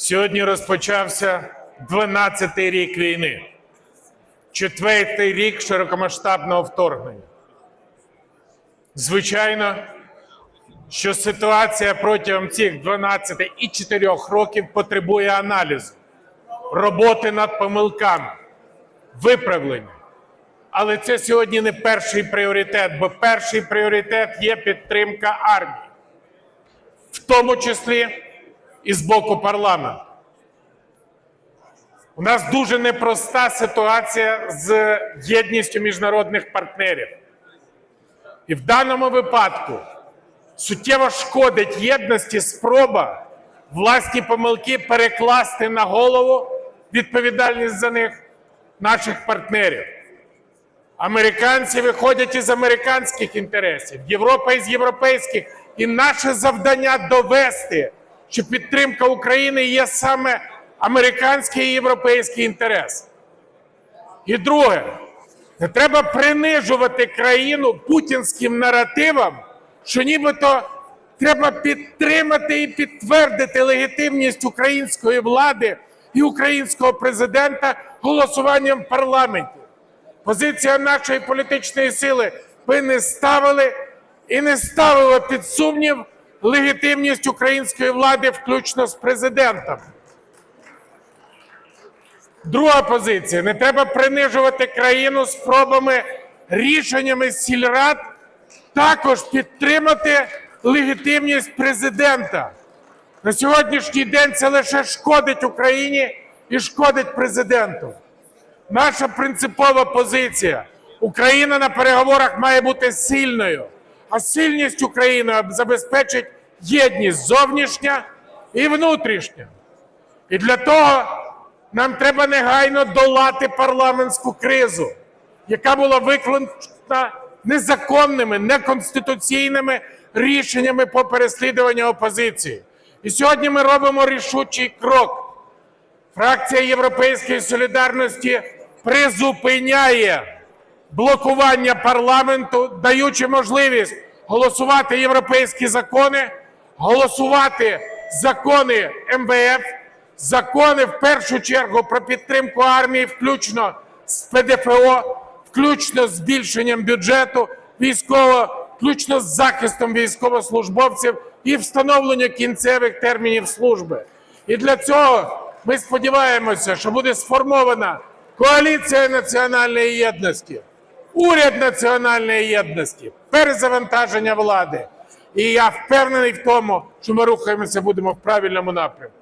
Сьогодні розпочався 12-й рік війни, четвертий рік широкомасштабного вторгнення. Звичайно, що ситуація протягом цих 12 і 4 років потребує аналізу, роботи над помилками, виправлення. Але це сьогодні не перший пріоритет, бо перший пріоритет є підтримка армії, в тому числі і з боку парламенту. У нас дуже непроста ситуація з єдністю міжнародних партнерів. І в даному випадку суттєво шкодить єдності спроба власні помилки перекласти на голову відповідальність за них наших партнерів. Американці виходять із американських інтересів, Європа із європейських. І наше завдання довести, що підтримка України є саме американський і європейський інтерес. І друге, не треба принижувати країну путінським наративом, що нібито треба підтримати і підтвердити легітимність української влади і українського президента голосуванням в парламенті. Позиція нашої політичної сили ви не ставили і не ставила під сумнів легітимність української влади, включно з президентом. Друга позиція: не треба принижувати країну спробами рішеннями сільрад також підтримати легітимність президента. На сьогоднішній день це лише шкодить Україні і шкодить президенту. Наша принципова позиція: Україна на переговорах має бути сильною, а сильність України забезпечить єдність зовнішня і внутрішня. І для того нам треба негайно долати парламентську кризу, яка була викликана незаконними, неконституційними рішеннями по переслідуванню опозиції. І сьогодні ми робимо рішучий крок. Фракція Європейської солідарності призупиняє блокування парламенту, даючи можливість голосувати європейські закони, голосувати закони МВФ, закони в першу чергу про підтримку армії, включно з ПДФО, включно з збільшенням бюджету військового, включно з захистом військовослужбовців і встановлення кінцевих термінів служби. І для цього ми сподіваємося, що буде сформована коаліція національної єдності, уряд національної єдності, перезавантаження влади. І я впевнений в тому, що ми рухаємося будемо в правильному напрямку.